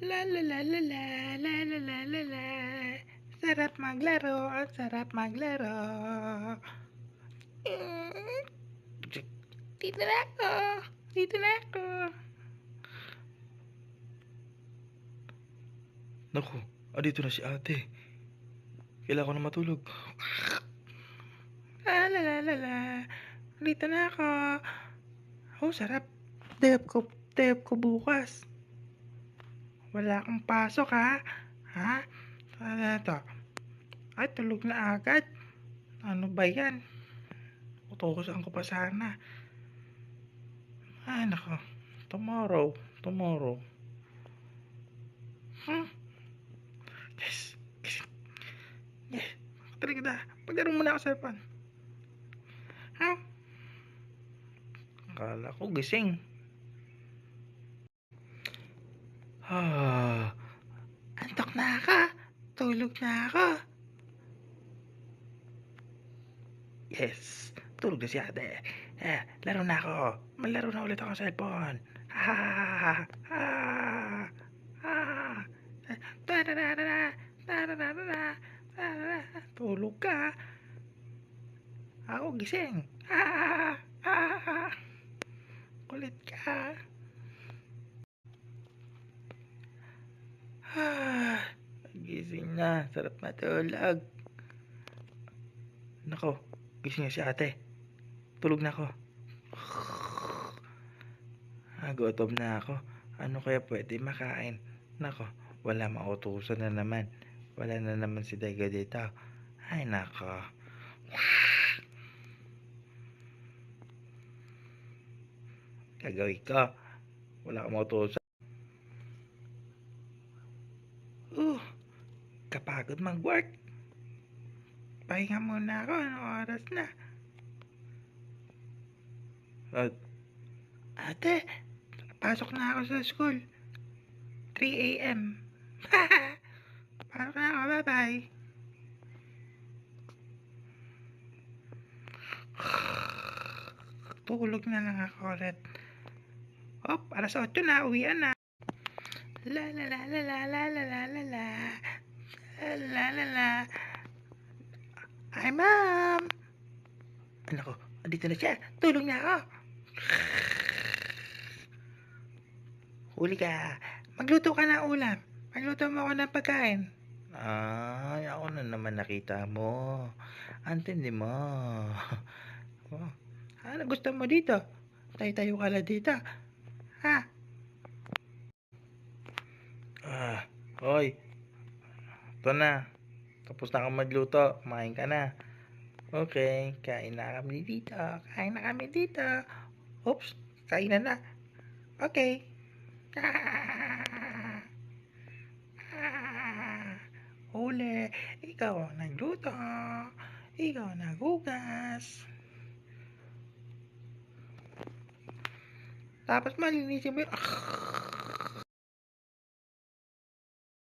La la la la la, la la la la la. Sarap maglaro, ang sarap maglaro. Mm. Dito na ako, dito na ako. Naku, ah, dito na si ate. Kailangan ko na matulog. La la la la la. Dito na ako. Oh, sarap. Tayap ko, tayap ko bukas. Wala akong pasok ha. Ha? Ano to? Ay, tulog na agad. Ano ba yan? Utokosan ko pa sana. Ay, nako. Tomorrow. Tomorrow. Hmm? Yes. Yes. Talaga na. Paglaro muna ako sa cellphone. Ha? Akala ko gising. Ah, Antok na ako. Tulog na ako. yes. Tulog na si ate. Eh, laro na ako. Malaro na ulit ako sa cellphone. Ha, ha, ha, ha. Tulog ka. Ako gising. Ha, ha, ha. Kulit ka. Ah, gising na. Sarap matulog. Nako, gising na si ate. Tulog na ako. Ah, gutom na ako. Ano kaya pwede makain? Nako, wala mautusan na naman. Wala na naman si Daga dito. Ay, nako. Gagawin ko. Wala akong mautusan. Kapagod mag-work. Pahinga muna ako. Anong oras na? At, Ate, pasok na ako sa school. 3 a.m. pasok na ako. Bye-bye. Tulog na lang ako ulit. Hop, alas 8 na. Uwian na. La la la la la la la la la la. La la la. Ay, ma'am. anak ko, andito na siya. Tulog na ako. Huli ka. Magluto ka ng ulam. Magluto mo ako ng pagkain. Ay, ako na naman nakita mo. Antindi mo. Oh. Ano gusto mo dito? Tayo-tayo ka lang dito. Ha? Ah, hoy. Ito na. Tapos na ka magluto. Kumain ka na. Okay, kain na kami dito. Kain na kami dito. Oops, kain na na. Okay. Huli, ikaw ang nagluto. Ikaw ang. Tapos malinisin mo yun.